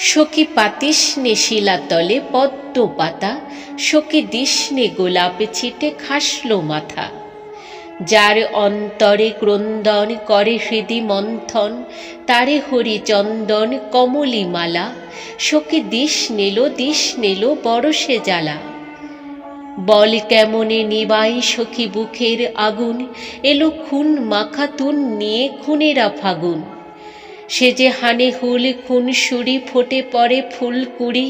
সখী পাতিস্নে শিলাতলে পদ্ম পাতা, সখী দিস্নে গোলাপে ছিটে খাসলো মাথা। যার অন্তরে ক্রন্দন করে হৃদি মন্থন, তারে হরিচন্দন কমলি মালা, সখী দিস নিল দিস নিল বরসে জ্বালা। বল কেমনে নিবাই সখী বুকের আগুন, এলো খুন মাখাতুন নিয়ে খুনেরা ফাগুন। সে যে হানে হুল খুন সুরি ফোটে পড়ে ফুল কুড়ি,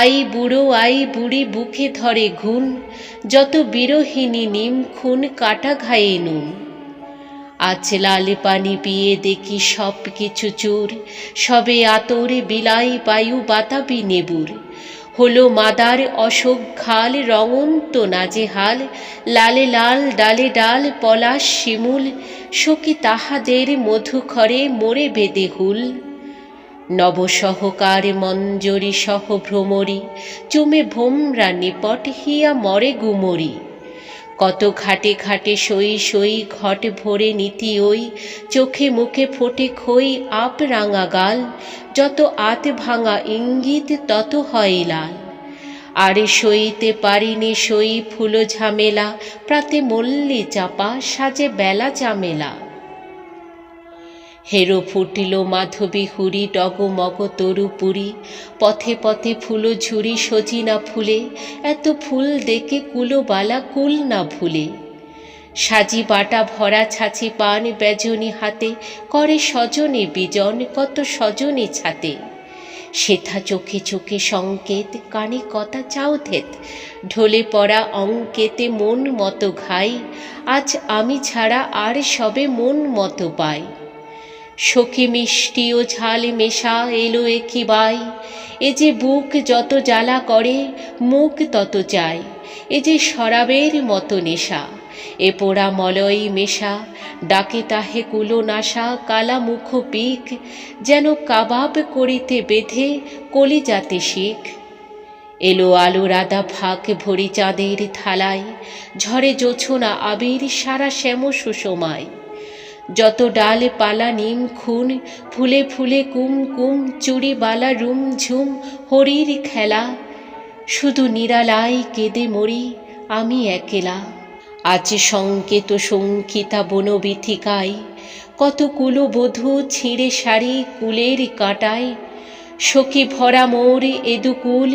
আই বুড়ো আই বুড়ি বুকে ধরে ঘুন যত বিরোহিনী নিম খুন কাটা ঘায়ে নুন। আজ লাল পানি পিয়ে দেখি সব কিছু চুর, সবে আতর বিলাই বায়ু বাতাবি নেবুর। হলো মাদার অশোক খাল রঙন্ত নাজেহাল লালে লাল, ডালে ডাল, পলাশ শিমুল। সখী তাহাদের মধুখরে মোরে বেদে হুল। নবসহকার মঞ্জরি সহ ভ্রমরি, চুমে ভোমরা নিপট হিয়া মরে গুমরি। কত ঘাটে ঘাটে সই সই ঘট ভরে নীতি ওই, চোখে মুখে ফোটে খই আপ রাঙা গাল, যত আত ভাঙা ইঙ্গিত তত হয় লাল। আরে সইতে পারিনি সই ফুল ঝামেলা, প্রাতে মল্লি চাপা সাজে বেলা চামেলা। হেরো ফুটিল মাধবী হুরি ডগমগ তরু পুরি। পথে পথে ফুলো ঝুরি সজি না ফুলে, এত ফুল দেখে কুলোবালা কুল না ভুলে। সাজি বাটা ভরা ছাছি পান বেজনি হাতে, করে স্বজনে বিজন কত স্বজনে ছাতে। সেথা চোখে চোখে সংকেত, কানে কথা চাও থেত, ঢলে পড়া অঙ্কেতে মন মতো ঘাই। আজ আমি ছাড়া আর সবে মন মতো পাই। সখী মিষ্টি ও ঝাল মেশা এলো একই বাই। এ যে বুক যত জ্বালা করে, মুখ তত চায় এ যে শরাবের মতো নেশা, এ পোড়া মলয় মেশা। ডাকে তাহে কুলো নাশা, কালা মুখ পিক। যেন কাবাব করিতে বেঁধে, কলিজাতে শিখ এলো আলো রাদা ফাঁক ভরি চাঁদের থালায়। ঝরে জোছনা আবির, সারা শ্যাম সুষমায় যত ডাল, পালা, নিম, খুন, ফুলে ফুলে কুম কুম, চুড়ি বালা, রুম ঝুম, হরির খেলা, শুধু নিরালাই কেঁদে মরি আমি একেলা। আজ সংকেত শঙ্কিতা বনবিথিকায় কত কুলবধূ ছিঁড়ে শাড়ি কুলের কাটায় সখী ভরা মোর এদুকুল,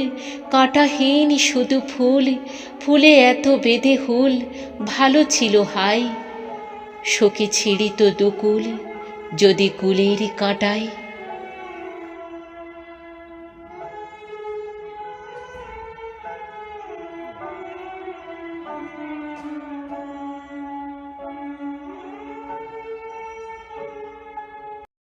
কাঁটাহীন শুধু ফুল, ফুলে এত বেঁধে হুল, ভালো ছিল হাই সখী ছিঁড়িত দুকুল যদি কুলের কাঁটায়